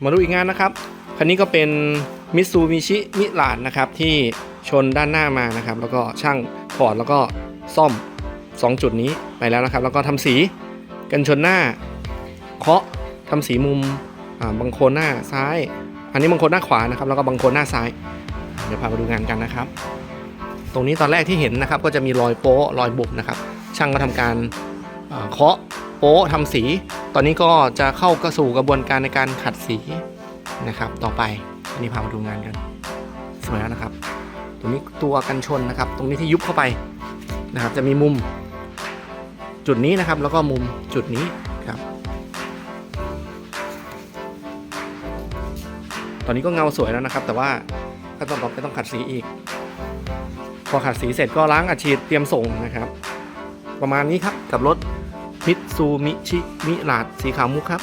มาดูอีกงานนะครับ คันนี้ก็เป็นมิ t ซูมิชิมิลานนะครับที่ชนด้านหน้ามานะครับ แล้วก็ช่างถอดแล้วก็ซ่อม 2 จุดนี้ไปแล้วนะครับ แล้วก็ทำสีกันชนหน้า เคาะทำสีมุมอ่าบังโคลนหน้าซ้าย อันนี้บังโคลนหน้าขวานะครับ แล้วก็บังโคลนหน้าซ้าย เดี๋ยวพามาดูงานกันนะครับ ตรงนี้ตอนแรกที่เห็นนะครับ ก็จะมีรอยโป๊ะรอยบุบนะครับ ช่างก็ทำการเคาะโป๊ะทำสี ตอนนี้ก็จะเข้ากระสู่กระบวนการในการขัดสีนะครับ ต่อไปอันนี้พามาดูงานกันสวยแล้วนะครับ ตรงนี้ตัวกันชนนะครับ ตรงนี้ที่ยุบเข้าไปนะครับ จะมีมุมจุดนี้นะครับ แล้วก็มุมจุดนี้ครับ ตอนนี้ก็เงาสวยแล้วนะครับ แต่ว่าขั้นตอนต่อไปต้องขัดสีอีก พอขัดสีเสร็จก็ล้างอัดฉีดเตรียมส่งนะครับ ประมาณนี้ครับกับรถ มิตซูมิชิมิลาดสีขาวมุกครับ